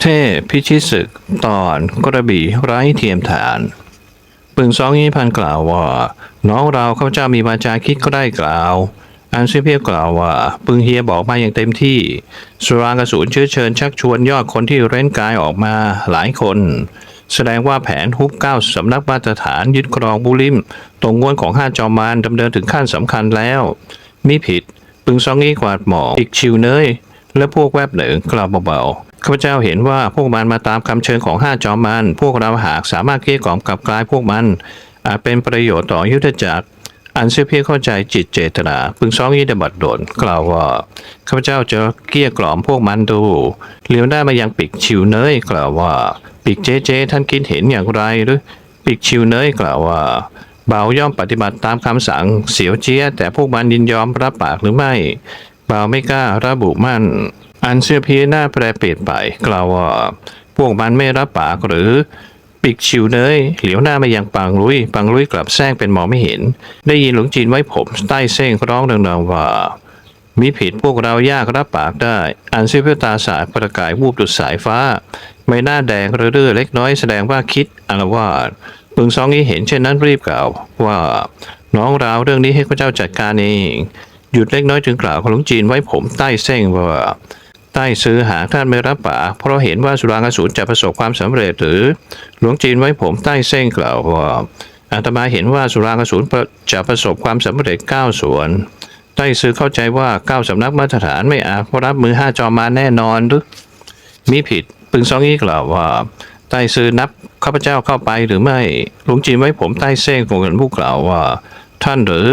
เทพพิชิตศึกตอนกระบี่ไร้เทียมทานปึงซองยี่พันกล่าวว่า น้องเราข้าพเจ้ามีวาจาคิดก็ได้กล่าว อันเซียเพียกล่าวว่า ปึงเฮียบอกมาอย่างเต็มที่ สุรางกสูรเชื้อเชิญชักชวนยอดคนที่เร้นกายออกมาหลายคน แสดงว่าแผนฮุบเก้าสำนักมาตรฐานยึดครองบุริม ตรงงวนของห้าจอมมารดำเนินถึงขั้นสำคัญแล้วมิผิด ปึงซองยี่กวาดหมอกอีกชิวเนยและพวกแวบเหนึ่งกล่าวเบาๆ ข้าพเจ้าเห็นว่าพวกมันมาตามคำเชิญของห้าจอมมัน พวกเราหากสามารถเกลี้ยกล่อมกลับกลายพวกมัน อาจเป็นประโยชน์ต่อยุทธจักร อันเสียเพียงเข้าใจจิตเจตนาปึงซองยีดบัดดลกล่าวว่าข้าพเจ้าจะเกลี้ยกล่อมพวกมันดูเลี้ยวได้มายังปีกชิวเนยกล่าวว่าปีกเจเจท่านคิดเห็นอย่างไรหรือปีกชิวเนยกล่าวว่าเบาย่อมปฏิบัติตามคำสั่งเสียวเจียแต่พวกมันยินยอมรับปากหรือไม่ เบาไม่กล้าระบุมั่น อันเสื้อพีหน้าแปรเปลี่ยนไป กล่าวว่า พวกมันไม่รับปากหรือปิกชิวเนยเหลียวหน้ามายังปังลุยปังลุยกลับแซงเป็นหมอไม่เห็น ได้ยินหลวงจีนไว้ผมใต้เส้งร้องดังๆว่ามีผิดพวกเรายากรับปากได้ อันเสื้อเพีตาสายประกายวูบดุดสายฟ้า ไม่หน้าแดงเรื่อๆเล็กน้อยแสดงว่าคิดอารวาสปึงซองนี้เห็นเช่นนั้นรีบกล่าวว่า น้องเราเรื่องนี้ให้พระเจ้าจัดการเอง หยุดเล็กน้อยจึงกล่าวกับหลวงจีนไว้ผมใต้เส้งว่า ใต้ซื้อหาท่านไม่รับปากเพราะเห็นว่าสุรางกสูรจะประสบความสำเร็จหรือหลวงจีนไว้ผมใต้เส้งกล่าวว่าอาตมาเห็นว่าสุรางกสูรจะประสบความสำเร็จเก้าส่วนใต้ซื้อเข้าใจว่าเก้าสำนักมาตรฐานไม่อาจรับมือห้าจอมมาแน่นอนหรือมีผิดปึงซองอี้กล่าวว่าใต้ซื้อนับข้าพเจ้าเข้าไปหรือไม่หลวงจีนไว้ผมใต้เส้งของกันผู้กล่าวว่า ท่านหรือ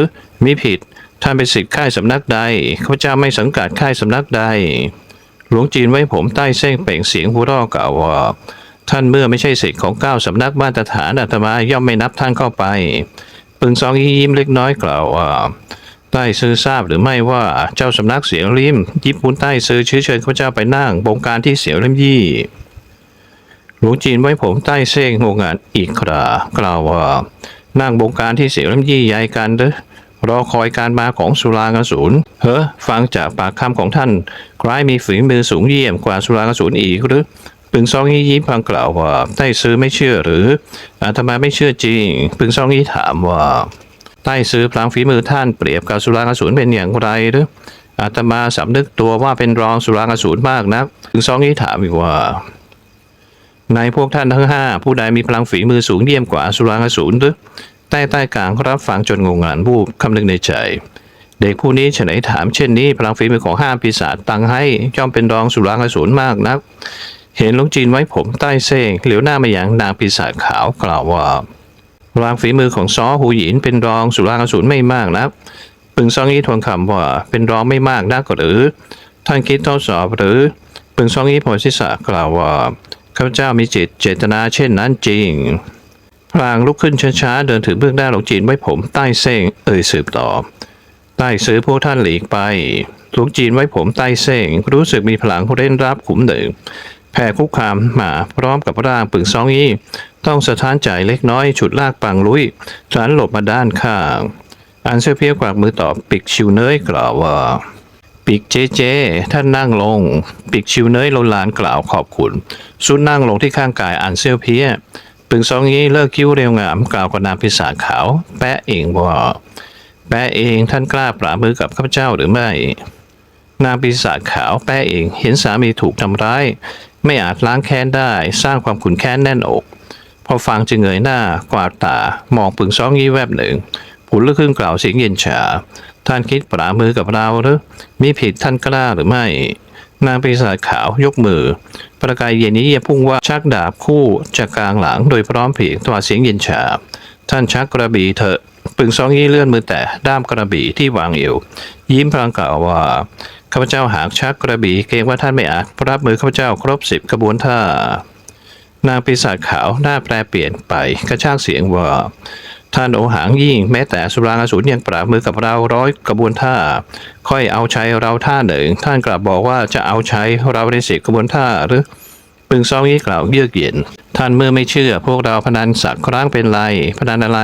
มีผิดท่านเป็นศิษย์ค่ายสำนักใดข้าพเจ้าไม่สังกัดค่ายสำนักใด หลวงจีนไว้ผมใต้เส้งเปล่งเสียงหัวเราะกล่าวว่าท่านเมื่อไม่ใช่ศิษย์ของเก้าสำนักมาตรฐานอาตมาย่อมไม่นับท่านเข้าไป ปึงซองยิ้มเล็กน้อยกล่าวว่าใต้ซื้อทราบหรือไม่ว่าเจ้าสำนักเสียงริมญี่ปุ่นใต้ซื้อชื้อเชิญข้าพเจ้าไปนั่งบงการที่เสียงริมยี่หลวงจีนไว้ผมใต้เส้งงงานอีกครากล่าวว่านั่งบงการที่เสียงริมยี่ใหญ่กันเด้อ รอคอยการมาของสุรากสูรเฮ้อฟังจากปากคำของท่านคล้ายมีฝีมือสูงเยี่ยมกว่าสุรากสูรอีกหรือปึงซองยี่ยิ้มพังกล่าวว่าใต้ซื้อไม่เชื่อหรืออาตมาไม่เชื่อจริงปึงซองยี่ถามว่าใต้ซื้อพลางฝีมือท่านเปรียบกับสุรากสูรเป็นอย่างไรหรืออาตมาสำนึกตัวว่าเป็นรองสุรากสูรมากนักถึงซองนี้ถามอีกว่าในพวกท่านทั้งห้าผู้ใดมีพลังฝีมือสูงเยี่ยมกว่าสุรากสูรหรือ ใต้ใต้กลางรับฟังจนงงงานวูบคำนึงในใจ เด็กผู้นี้เฉลยถามเช่นนี้ พลังฝีมือของห้าปีศาจตังให้ย่อมเป็นรองสุรางกสูรมากนัก เห็นหลุงจีนไว้ผมใต้เส้งเหลียวหน้ามาอย่างนางปีศาจขาวกล่าวว่ารางฝีมือของซอหูหยินเป็นรองสุรางกสูรไม่มากนักปึงซองอี้ทวนคำว่าเป็นรองไม่มากนักหรือ ท่านคิดทดสอบหรือปึงซองอี้พอศิษะกล่าวว่าข้าพเจ้ามีจิตเจตนาเช่นนั้นจริง พลางลุกขึ้นช้าๆ เดินถือเบื้องหน้าหลวงจีนไว้ผมใต้เส้ง เอ่ยสืบต่อ ใต้ซื้อพวกท่านหลีกไป หลวงจีนไว้ผมใต้เส้ง รู้สึกมีพลังเร่นรับขุมหนึ่งแผ่คุกคามมาพร้อมกับร่างปึงซองอี้ ต้องสะท้านใจเล็กน้อยฉุดลากปังลุยสันหลบมาด้านข้าง อันเสื้อเพียวกวากมือตอบปิกชิวเนยกล่าวว่า ปิกเจเจ ท่านนั่งลง ปิกชิวเนยโลลานกล่าวขอบคุณ สุดนั่งลงที่ข้างกายอันเสื้อเพีย ปึงซองอี้เลิกคิ้วเรียวงามกล่าวกับนางพิศาขาว แปะเองว่าแปะเองท่านกล้าปราบมือกับข้าพเจ้าหรือไม่ นางปีศาจขาวแป้เองเห็นสามีถูกทำร้าย ไม่อาจล้างแค้นได้ สร้างความขุนแค้นแน่นอก พอฟังจึงเงยหน้ากวาดตามองปึงซ้องยี่แวบหนึ่งผุนลึกขึ้นกล่าวเสียงเย็นชาท่านคิดปรามือกับเราหรือมีผิดท่านกล้าหรือไม่ นางปีศาจขาวยกมือ ประกายเย็นนี้พุ่งว่าชักดาบคู่จากกลางหลังโดยพร้อมเพียงตัวเสียงเย็นชาท่านชักกระบี่เถอะปึงซองยี่เลื่อนมือแต่ด้ามกระบี่ที่วางเอวยิ้มพลางกล่าวว่าข้าพเจ้าหากชักกระบี่เกรงว่าท่านไม่อาจรับมือข้าพเจ้าครบสิบกระบวนท่านางปีศาจขาวหน้าแปรเปลี่ยนไปกระชากเสียงว่า ท่านโอหังยิ่งแม้แต่สุรางอสูรยังปราบมือกับเราร้อยกระบวนท่า ค่อยเอาใช้เราท่าหนึ่ง ท่านกลับบอกว่าจะเอาใช้เราในสิบกระบวนท่าหรือปึงซองยี่กล่าวเยือกเย็น ท่านเมื่อไม่เชื่อพวกเราพนันสักครั้งเป็นไรพนันอะไร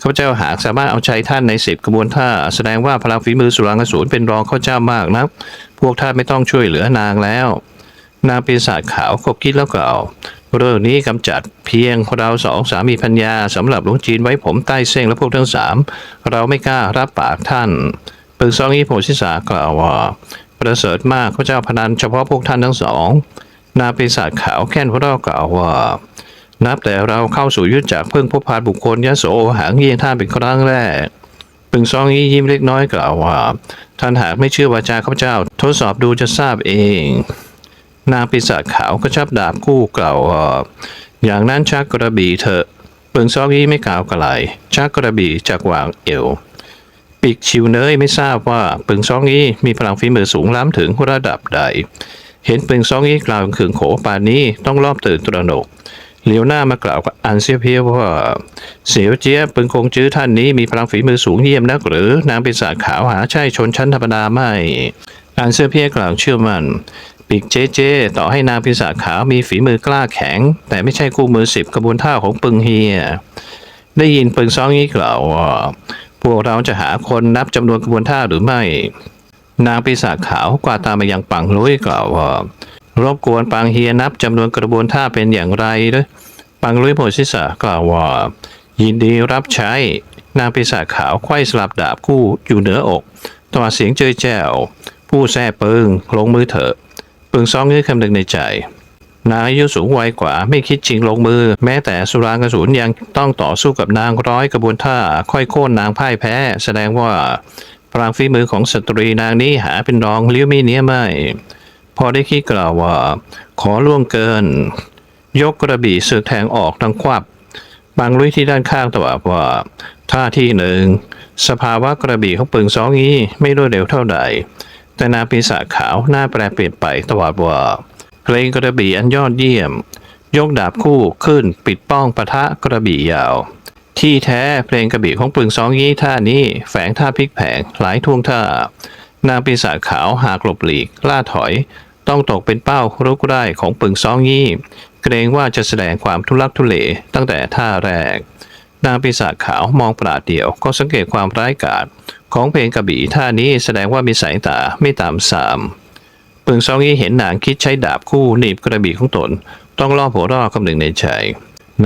ข้าพเจ้าหากสามารถเอาใจท่านในสิบกระบวนท่า แสดงว่าพลังฝีมือสุรางกสูรเป็นรองข้าเจ้ามากนักพวกท่านไม่ต้องช่วยเหลือนางแล้ว นางปีศาจขาวคบคิดแล้วกล่าว เรื่องนี้กำจัดเพียงเราสองสามีพัญญาสำหรับหลวงจีนไว้ผมใต้เส้งและพวกทั้งสามเราไม่กล้ารับปากท่านปึกซองอีโพชิสากล่าวว่าประเสริฐมากพระเจ้าพนันเฉพาะพวกท่านทั้งสองนาปีศาจขาวแค้นพระเรากล่าวว่า นับแต่เราเข้าสู่ยุทธจักรเพิ่งพบพานบุคคลยโสหางเยี่ยงท่านเป็นครั้งแรกปึงซองยี่ยิ้มเล็กน้อยกล่าวว่า ท่านหากไม่เชื่อวาจาข้าพเจ้า ทดสอบดูจะทราบเอง นางปีศาจขาวก็ชับดาบคู่กล่าวอย่างนั้นชักกระบี่เถอะปึงซองยี่ไม่กล่าวกระไรชักกระบี่จากวางเอวปีกชิวเนยไม่ทราบว่าปึงซองยี่มีพลังฝีมือสูงล้ำถึงระดับใด เห็นปึงซองยี่กล่าวขึงโขปานนี้ต้องรอบตื่นตระหนกเหลียวหน้ามากล่าวกับอันเซียเพียว่า เสียวเจี๊ยบปึงคงจื้อท่านนี้มีพลังฝีมือสูงเยี่ยมนัก หรือนางปีศาจขาวหาใช่ชนชั้นธรรมดาไม่อันเซียเพียกล่าวเชื่อมัน่น ปีกเจเจ ต่อให้นางปีศาจขาวมีฝีมือกล้าแข็ง แต่ไม่ใช่คู่มือสิบกระบวนท่าของปึงเฮีย ได้ยินปึงซองนี้กล่าวว่าพวกเราจะหาคนนับจำนวนกระบวนท่าหรือไม่ นางปีศาจขาวกวาดตามายังปังลุยกล่าวว่ารบกวนปังเฮียนับจำนวนกระบวนท่าเป็นอย่างไรด้อปังลุยโพชิสากล่าวว่ายินดีรับใช้ นางปีศาจขาวไขว้สลับดาบคู่อยู่เหนืออกต่อเสียงเจยแจ้ว ผู้แซ่ปึงลงมือเถอะ ปึงซองนึกคำนึงในใจนางอายุสูงวัยกว่าไม่คิดจริงลงมือ แม้แต่สุรางกระสุนยังต้องต่อสู้กับนางร้อยกระบวนท่า ค่อยโค่นนางพ่ายแพ้ แสดงว่าพลังฝีมือของสตรีนางนี้หาเป็นรองเลี้ยวมีเนี้ยไม่ พอได้คิดกล่าวว่า ขอล่วงเกิน ยกกระบี่เสือกแทงออกดังควับบางลุยที่ด้านข้างตวับว่าท่าที่หนึ่ง สภาวะกระบี่ของปึงสองนี้ไม่รวดเร็วเท่าใด แต่นางปีศาจขาวหน้าแปรเปลี่ยนไปตวัดว่าเพลงกระบี่อันยอดเยี่ยม ยกดาบคู่ขึ้นปิดป้องปะทะกระบี่ยาว ที่แท้เพลงกระบี่ของปึงสองยี่ท่านี้แฝงท่าพลิกแผงหลายท่วงท่า นางปีศาจขาวหากหลบหลีกล่าถอย ต้องตกเป็นเป้ารุกได้ของปึงซองยี่เกรงว่าจะแสดงความทุลักทุเลตั้งแต่ท่าแรก นางปีศาจขาวมองปราดเดียวก็สังเกตความร้ายกาจ ของเพลงกระบี่ท่านี้แสดงว่ามีสายตาไม่ต่ำสามปึงซองยี่เห็นนางคิดใช้ดาบคู่หนีบกระบี่ของตน ต้องล่อหัวรอคำหนึ่งในใจ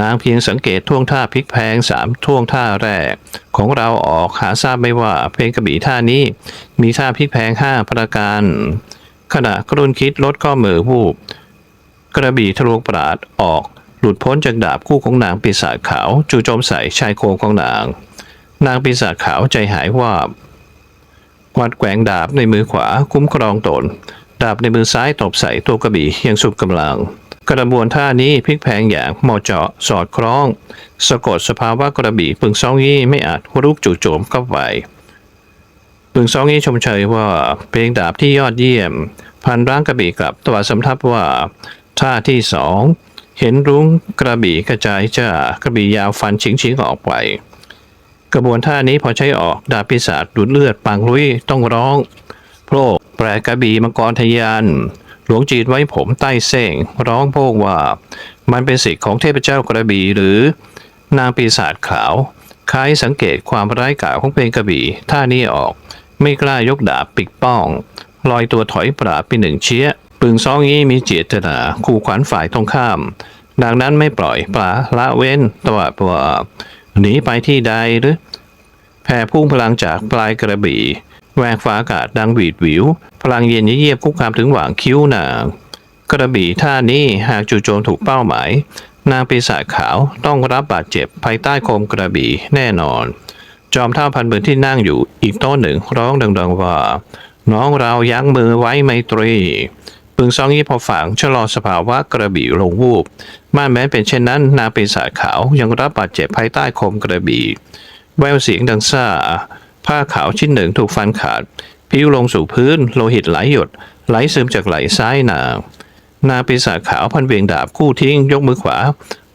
นางเพียงสังเกตท่วงท่าพลิกแพงสามท่วงท่าแรก ของเราออกหาทราบไม่ว่าเพลงกระบี่ท่านี้ มีท่าพลิกแพงห้าประการ ขณะกรุนคิดลดข้อมือวูบกระบี่ทะลวงปราดออก หลุดพ้นจากดาบคู่ของนางปีศาจขาวจู่โจมใส่ชายโครงของนาง นางปีศาจขาวใจหายว่ากวัดแกว่งดาบในมือขวาคุ้มครองตน ดาบในมือซ้ายตบใส่ตัวกระบี่ย่างสุดกำลัง กระบวนท่านี้พลิกแพงอย่างเหมาะเจาะสอดคล้อง สะกดสภาวะกระบี่ปึงซองยี่ไม่อาจรุกจู่โจมเข้าไปปึงซองยี่ชมเชยว่าเพลงดาบที่ยอดเยี่ยม พันร่างกระบี่กลับตวัดสำทับว่า ท่าที่สองเห็นรุ้งกระบี่กระจายจ้ากระบี่ยาวฟันชิงชิงๆออกไป กระบวนท่านี้พอใช้ออกดาบปีศาจดูดเลือดปังลุยต้องร้องโพรกแปรกระบี่มังกรทะยาน หลวงจีนไว้ผมใต้เส้งร้องโพกว่า มันเป็นสิทธิ์ของเทพเจ้ากระบี่หรือนางปีศาจขาวคล้ายสังเกตความร้ายกาจของเพลงกระบี่ท่านี้ออก ไม่กล้ายกดาบปิกป้อง ลอยตัวถอยปราบไปหนึ่งเชี้ยปึงซองนี้มีเจตนาขู่ขวัญฝ่ายตรงข้าม ดังนั้นไม่ปล่อยปลาละเว้นตัวว่า หนีไปที่ใดหรือ แผ่พุ่งพลังจากปลายกระบี่แหวกฟ้าอากาศดังหวีดหวิว พลังเย็นเยียบคุกคามถึงหว่างคิ้วนาง กระบี่ท่านี้หากจู่โจมถูกเป้าหมาย นางปีศาจขาวต้องรับบาดเจ็บภายใต้คมกระบี่แน่นอน จอมเท่าพันเบือนที่นั่งอยู่อีกโต๊ะหนึ่งร้องดังๆว่า น้องเรายั้งมือไว้ไมตรี ปึงซองยี่พอฝังชะลอสภาวะกระบี่ลงวูบม่านแม้เป็นเช่นนั้น นางปีศาจขาวยังรับบาดเจ็บภายใต้คมกระบี่แววเสียงดังซ่า ผ้าขาวชิ้นหนึ่งถูกฟันขาด พิ้วลงสู่พื้น โลหิตไหลหยด ไหลซึมจากไหลซ้ายนางนางปีศาจขาวพันเวียงดาบคู่ทิ้ง ยกมือขวา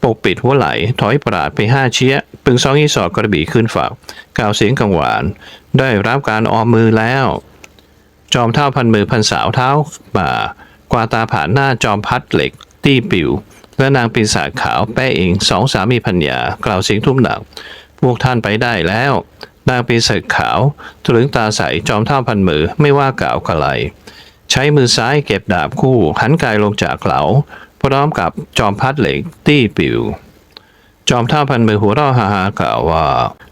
ปกปิดหัวไหล ถอยปราดไปห้าเชี้ย ปึงซองยี่สอดกระบี่ขึ้นฝักกล่าวเสียงกังวาน ได้รับการออมมือแล้ว จอมเท่าพันมือพันสาวเท้ามา กวาตาผ่านหน้าจอมพัดเหล็ก ตี้ปิว และนางปีศาจขาวแป้เองสองสามีพัญญากล่าวเสียงทุ่มหนัก พวกท่านไปได้แล้ว นางปีศาจขาวตรึงตาใสจอมเท่าพันมือไม่ว่ากล่าวกะไร ใช้มือซ้ายเก็บดาบคู่หันกายลงจากเหลาพร้อมกับจอมพัดเหล็ก ตี้ปิวจอมท่าพันมือหัวเราะฮ่าฮากล่าวว่า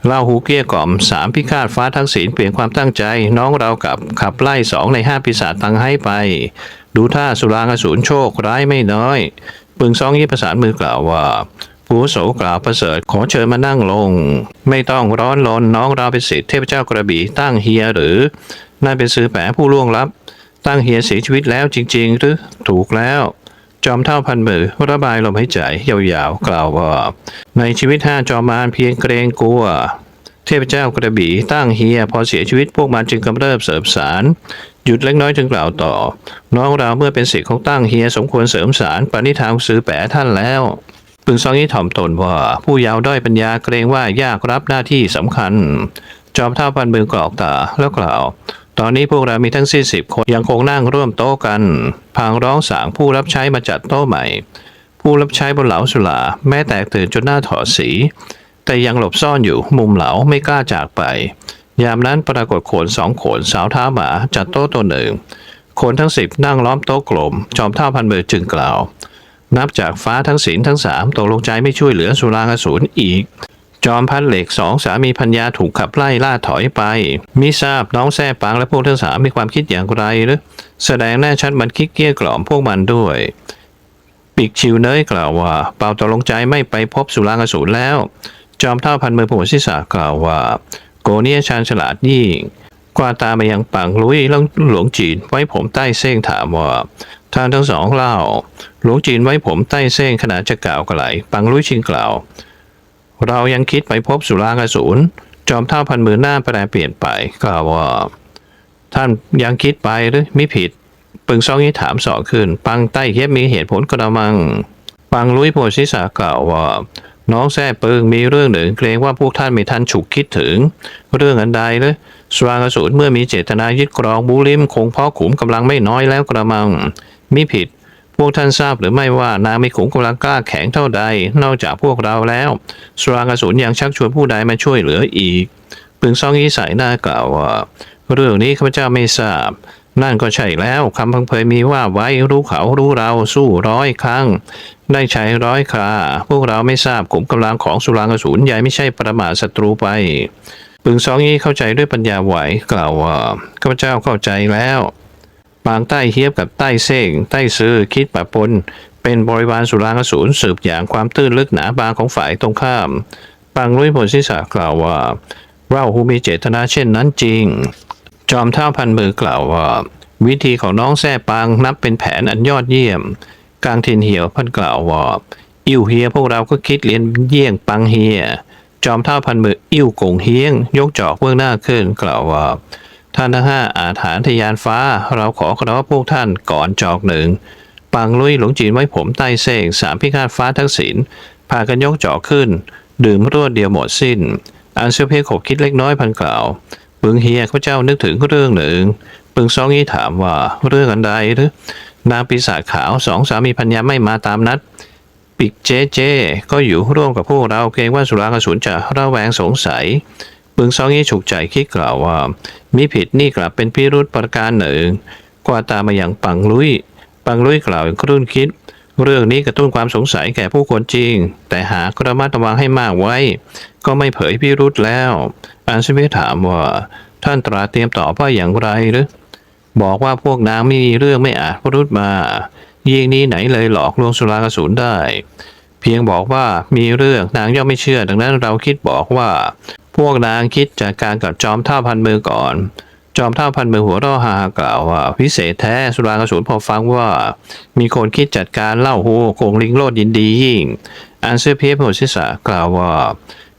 เล่าหูเกี้ยกล่อมสามพิฆาตฟ้าทั้งศีลเปลี่ยนความตั้งใจ น้องเรากับขับไล่สองในห้าปีศาจตังให้ไป ดูท่าสุรางอสูรโชคร้ายไม่น้อยปึงซองยี่ประสานมือกล่าวว่าผู้โสกล่าวประเสริฐขอเชิญมานั่งลง ไม่ต้องร้อนรนน้องเราเป็นศิษย์เทพเจ้ากระบี่ตั้งเฮียหรือนั่นเป็นซื้อแปะผู้ล่วงลับ ตั้งเฮียเสียชีวิตแล้วจริง ๆ หรือถูกแล้ว จอมเท่าพันมือระบายลมหายใจยาวๆกล่าวว่า ในชีวิตห้าจอมมารเพียงเกรงกลัวเทพเจ้ากระบี่ตั้งเฮียพอเสียชีวิตพวกมันจึงกำเริบเสริมสาร หยุดเล็กน้อยจึงกล่าวต่อ น้องเราเมื่อเป็นศิษย์ของตั้งเฮียสมควรเสริมสารปณิธานซื้อแปะท่านแล้วปึงซองยี่ถ่อมตนว่า ผู้ยาวด้อยปัญญาเกรงว่ายากรับหน้าที่สำคัญ จอมเท่าพันมือกรอกตาแล้วกล่าว ตอนนี้พวกเรามีทั้งสิ้นสิบคนยังคงนั่งร่วมโต๊ะกัน พางร้องสางผู้รับใช้มาจัดโต๊ะใหม่ ผู้รับใช้บนเหลาสุลาแม้แตกตื่นจนหน้าถอดสี แต่ยังหลบซ่อนอยู่มุมเหลาไม่กล้าจากไป ยามนั้นปรากฏโขนสองโขนสาวเท้าหมาจัดโต๊ะตัวหนึ่งโขนทั้งสิบนั่งล้อมโต๊ะกลม จอมเท่าพันมือจึงกล่าว นับจากฟ้าทั้งศีลทั้งสามตกลงใจไม่ช่วยเหลือสุรางอสูรอีก จอมพันเหล็กสองสามีพัญญาถูกขับไล่ล่าถอยไป มิทราบน้องแซ่ปางและพวกทั้งสามมีความคิดอย่างไรหรือแสดงแน่ชัดมันคิดเกี้ยกล่อมพวกมันด้วยปีกชิวเนยกล่าวว่า เปล่าตกลงใจไม่ไปพบสุรางอสูรแล้ว จอมเท่าพันมือผัวศิษากล่าวว่า โกเนียชาญฉลาดยิ่งกวาตามายังปังลุยแล้วหลวงจีนไว้ผมใต้เส้งถามว่าท่างทั้งสองเล่า หลวงจีนไว้ผมใต้เส้งขณะจะกล่าวกระไหลปังลุยชิงกล่าว เรายังคิดไปพบสุรางอสูรจอมเท่าพันมือหน้าแปรเปลี่ยนไปกล่าวว่า ท่านยังคิดไปหรือไม่ผิด ปึงซองนี้ถามสอขึ้น ปังใต้เฮียบมีเหตุผลกระมัง ปังลุยโพชิสากล่าวว่า น้องแซ่ปึงมีเรื่องหนึ่งเกรงว่าพวกท่านไม่ทันฉุกคิดถึง เรื่องอันใดเลยสวางสูรเมื่อมีเจตนายึดกรองบูลิมคงพ่อขุมกำลังไม่น้อยแล้วกระมังมิผิด พวกท่านทราบหรือไม่ว่านางมีขุมกำลังกล้าแข็งเท่าใด นอกจากพวกเราแล้วสวางสูรยังชักชวนผู้ใดมาช่วยเหลืออีกปึงซองอีใส่หน้ากล่าวว่าเรื่องนี้ข้าพเจ้าไม่ทราบ นั่นก็ใช่แล้วคำพังเพยมีว่าไว้รู้เขารู้เราสู้ร้อยครั้ง ได้ใช้ร้อยคราพวกเราไม่ทราบกลุ่มกำลังของสุรางอสูรใหญ่ไม่ใช่ประมาทศัตรูไปปึงซองยี่เข้าใจด้วยปัญญาไหวกล่าวว่าข้าพเจ้าเข้าใจแล้วปางใต้เฮียบกับใต้เส้งใต้ซื้อคิดปะปน เป็นบริวารสุรางอสูรสืบอย่างความตื้นลึกหนาบางของฝ่ายตรงข้ามปางลุยผลศีรษะกล่าวว่า เราหูมีเจตนาเช่นนั้นจริง จอมเท่าพันมือกล่าวว่า วิธีของน้องแซ่ปางนับเป็นแผนอันยอดเยี่ยม กลางทินเหี่ยวพันกล่าวว่า อิ่วเฮียพวกเราก็คิดเรียนเยี่ยงปังเฮีย จอมเท่าพันมืออิ่วกงเฮียง ยกจอกเบื้องหน้าขึ้นกล่าวว่า ท่านทั้งห้าอาถานทะยานฟ้า เราขอคารวะพวกท่านก่อนจอกหนึ่งปังลุยหลงจีนไว้ผมใต้เสงสามพิฆาตฟ้าทั้งศีลพากันยกจอกขึ้น ดื่มรวดเดียวหมดสิ้นอันเซียวเพขบคิดเล็กน้อยพันกล่าว ปึงเฮียข้าเจ้านึกถึงเรื่องหนึ่งปึงซองยี่ถามว่าเรื่องอันใดหรือนางปีศาจขาวสองสามีพัญญาไม่มาตามนัด ปิกเจเจ ก็อยู่ร่วมกับพวกเราเกรงว่าสุรากสูรจะระแวงสงสัยปึงซองยี่ฉุกใจคิดกล่าวว่ามิผิดนี่กลับเป็นพิรุษประการหนึ่งกว่าตามมาอย่างปังลุย ปังลุยกล่าวอย่างครุ่นคิด เรื่องนี้กระตุ้นความสงสัยแก่ผู้คนจริง แต่หากระมัดระวังให้มากไว้ ก็ไม่เผยพิรุษแล้ว อันซิเวถามว่า ท่านตราเตรียมตอบว่าอย่างไรหรือบอกว่าพวกนางไม่มีเรื่องไม่อาจพรุษมายิงนี้ไหนเลยหลอกลวงสุรากสูรได้ เพียงบอกว่ามีเรื่องนางย่อมไม่เชื่อ ดังนั้นเราคิดบอกว่า พวกนางคิดจากการกับจอมท่าพันมือก่อน จอมท่าพันมือหัวเร่อฮากล่าวว่าพิเศษแท้สุรากสูรพอฟังว่า มีคนคิดจัดการเล่าหูโคงลิงโลดยินดียิ่ง อันเซอร์เพียโพชิสากล่าวว่า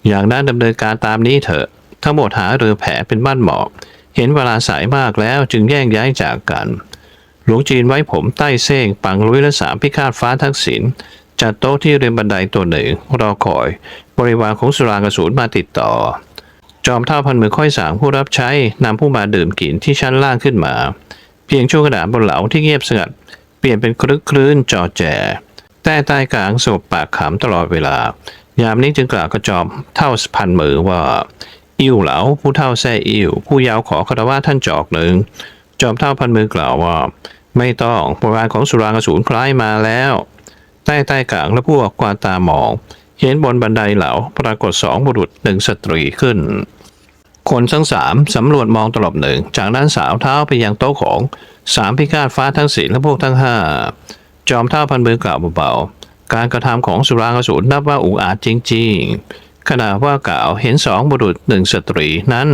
อย่างนั้นดำเนินการตามนี้เถอะ ทั้งหมดหาเรือแผนเป็นบ้านหมอก เห็นเวลาสายมากแล้วจึงแยกย้ายจากกัน หลวงจีนไว้ผมใต้เส้งปังลุยและสามพิฆาตฟ้าทักษิณจัดโต๊ะที่เรือนบันไดตัวหนึ่งรอคอย บริวารของสุรางกสูรมาติดต่อ จอมเท่าพันมือค่อยสางผู้รับใช้นำผู้มาดื่มกินที่ชั้นล่างขึ้นมา เพียงช่วงกระดาษบนเหลาที่เงียบสงัด เปลี่ยนเป็นคลึกคลื้นจอแจแต่ใต้กลางสบปากขำตลอดเวลา ยามนี้จึงกล่าวกระจอมเท่าพันมือว่า อิ่วเหลาผู้เท่าแซ่อิ่วผู้ยาวขอคารวะท่านจอกหนึ่ง จอมเท่าพันมือกล่าวว่า ไม่ต้องโบราณของสุรางสูรคล้ายมาแล้ว ใต้ใต้กลางและพวกกวาตามอง เห็นบนบันไดเหลาปรากฏสองบุรุษหนึ่งสตรีขึ้น คนทั้งสามสำรวจมองตลบหนึ่ง จากนั้นสาวเท้าไปยังโต๊ะของสามพิฆาตฟ้าทั้งสี่และพวกทั้งห้าจอมเท่าพันมือกล่าวเบาๆการกระทำของสุรางสูรนับว่าอุกอาจจริงๆ ขณะว่ากล่าวเห็นสองบุรุษหนึ่งสตรีนั้น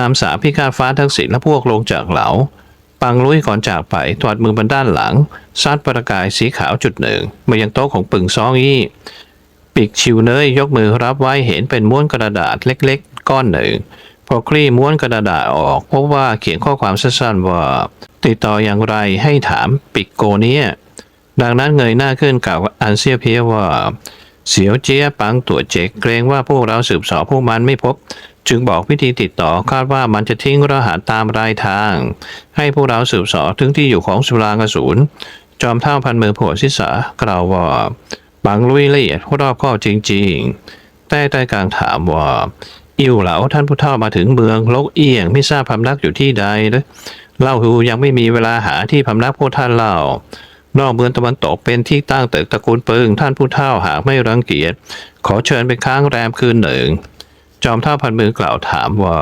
นำสาพิฆาตฟ้าทั้งสี่และพวกลงจากเหลา ปังลุยก่อนจากไปถอดมือบนด้านหลังซัดประกายสีขาวจุดหนึ่งมายังโต๊ะของปึงซองอี้ปิกชิวเนยยกมือรับไว้เห็นเป็นม้วนกระดาษเล็กๆ ก้อนหนึ่ง พอคลี่ม้วนกระดาษออกพบว่าเขียนข้อความสั้นๆว่า ติดต่ออย่างไรให้ถามปิกโกเนียดังนั้นเงยหน้าขึ้นกล่าวอันเซียเพียว่า เสียวเจี๊ยปังตัวเจกเกรงว่าพวกเราสืบสอบพวกมันไม่พบ จึงบอกวิธีติดต่อคาดว่ามันจะทิ้งรหัสตามรายทาง ให้พวกเราสืบสอบถึงที่อยู่ของสุรางอสูรจอมเท่าพันมือโผล่ศีรษะกล่าวว่าปังลุยละเอียดรอบข้อบจริง ๆ แต่ใต้กลางถามว่าอิ่วเหลาท่านผู้เฒ่ามาถึงเมืองลกเอียงไม่ทราบพำนักอยู่ที่ใดเล่าหูยังไม่มีเวลาหาที่พำนักพวกท่านเล่า นอกเมืองตะวันตกเป็นที่ตั้งตึกตระกูลเปิงท่านผู้เฒ่าหากไม่รังเกียจ ขอเชิญไปค้างแรมคืนหนึ่ง จอมเท่าพันมือกล่าวถามว่า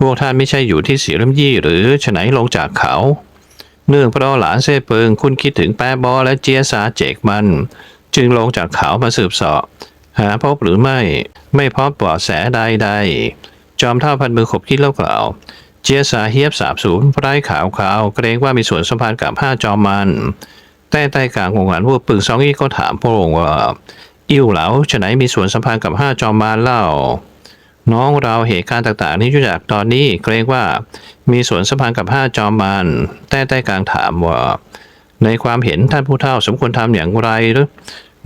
พวกท่านไม่ใช่อยู่ที่สีลำยี่หรือฉะไหนลงจากเขา เนื่องเพราะหลานเซ่เปิงคุณคิดถึงแปะบอและเจียสาเจกมัน จึงลงจากเขามาสืบสอบหาพบหรือไม่ไม่พบเบาะแสใดๆจอมเท่าพันมือขบคิดแล้วกล่าวเจียสาเฮียบสาบสูญไร้ขาวขาวเกรงว่ามีส่วนสัมพันธ์กับห้าจอมมัน แต่ใต้กลางวงหวานพวกปึกซองอี้ก็ถามพระองค์ว่า อิ่วเหลาฉะไหนมีส่วนสัมพันธ์กับห้าจอมมารเล่า น้องเราเหตุการณ์ต่างๆนี้อยู่จากตอนนี้เกรงว่ามีส่วนสัมพันธ์กับห้าจอมมารแต่ใต้กลางถามว่า ในความเห็นท่านผู้เฒ่าสมควรทำอย่างไรหรือ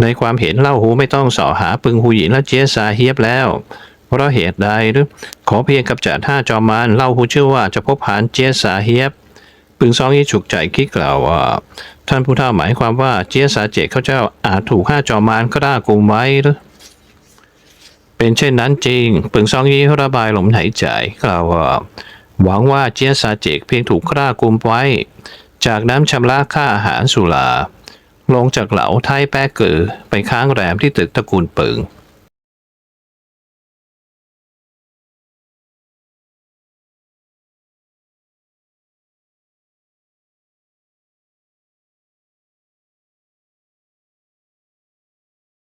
ในความเห็นเล่าหูไม่ต้องสอหาปึงหูหยินและเจียซาเฮียบแล้วเพราะเหตุใดหรือขอเพียงกับจัดห้าจอมมารเล่าหูเชื่อว่าจะพบผ่านเจียซาเฮียบ ปึงซองยี่ฉุกใจคิดกล่าวว่า ท่านผู้เฒ่าหมายความว่าเจียสาเจเขาเจ้าอาจถูกห้าจอมารก็ได้กุมไว้หรือเป็นเช่นนั้นจริง ปึงซองยี่ระบายลมหายใจกล่าวว่า หวังว่าเจียซาเจกเพียงถูกฆ่ากุมไว้ จากน้ำชำระค่าอาหารสุราลงจากเหลาไทยแป้เกือไปค้างแรมที่ตึกตระกูลปึง